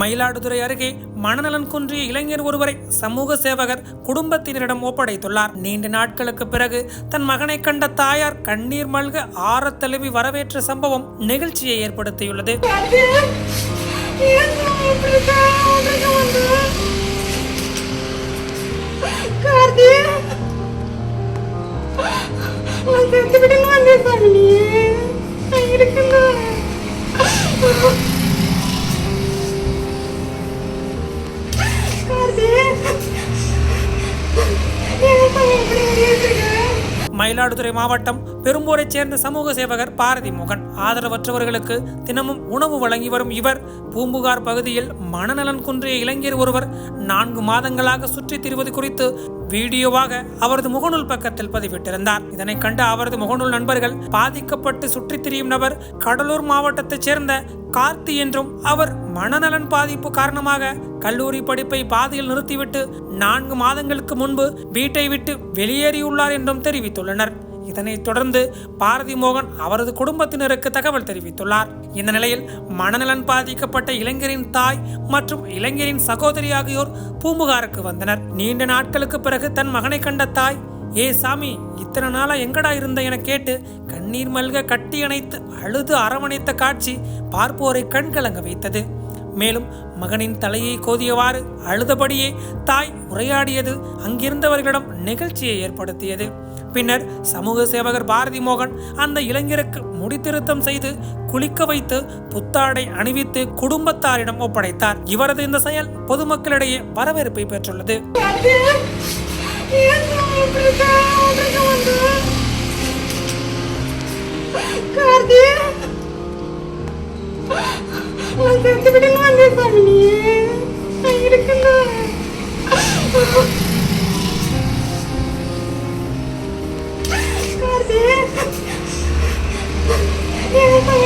மயிலாடுதுறை அருகே மனநலன் குன்றிய இளைஞர் ஒருவரை சமூக சேவகர் குடும்பத்தினரிடம் ஒப்படைத்துள்ளார். நீண்ட நாட்களுக்கு பிறகு தன் மகனை கண்ட தாயார் கண்ணீர் மல்க ஆற தழுவி வரவேற்ற சம்பவம் நெகிழ்ச்சியை ஏற்படுத்தியுள்ளது. நான் மயிலாடுதுறை மாவட்டம் பெரும்பூரைச் சேர்ந்த சமூக சேவகர் பாரதி மோகன். ஆதரவற்றவர்களுக்கு தினமும் உணவு வழங்கி வரும் இவர். பூம்புகார் பகுதியில் மனநலன் குன்றிய இளைஞர் ஒருவர் நான்கு மாதங்களாக சுற்றித் திரிவது குறித்து வீடியோவாக அவரது முகநூல் பக்கத்தில் பதிவிட்டிருந்தார். இதனை கண்ட அவரது முகநூல் நண்பர்கள் பாதிக்கப்பட்டு சுற்றித் திரியும் நபர் கடலூர் மாவட்டத்தைச் சேர்ந்த கார்த்தி என்றும் அவர் மனநலன் பாதிப்பு காரணமாக கல்லூரி படிப்பை பாதியில் நிறுத்திவிட்டு நான்கு மாதங்களுக்கு முன்பு வீட்டை விட்டு வெளியேறியுள்ளார் என்றும் தெரிவித்துள்ளனர். இதனைத் தொடர்ந்து பாரதி மோகன் அவரது குடும்பத்தினருக்கு தகவல் தெரிவித்துள்ளார். இந்த நிலையில் மனநலன் பாதிக்கப்பட்ட இளைஞரின் தாய் மற்றும் இளைஞரின் சகோதரி ஆகியோர் பூம்புகாருக்கு வந்தனர். நீண்ட நாட்களுக்கு பிறகு தன் மகனை கண்ட தாய் ஏ சாமி இத்தனை நாளா எங்கடா இருந்த? என கேட்டு கண்ணீர் மல்க கட்டி அணைத்து அழுது அரவணைத்த காட்சி பார்ப்போரை கண்கலங்க வைத்தது. மேலும் மகனின் தலையை கோதியவாறு அழுதபடியே தாய் உரையாடியது அங்கிருந்தவர்களிடம் நிகழ்ச்சியை ஏற்படுத்தியது. பின்னர் சமூக சேவகர் பாரதி மோகன் அந்த இளைஞருக்கு முடித்திருத்தம் செய்து குளிக்க வைத்து புத்தாடை அணிவித்து குடும்பத்தாரிடம் ஒப்படைத்தார். இவரது இந்த செயல் பொதுமக்களிடையே வரவேற்பை பெற்றுள்ளது. கார்த்தி சாமி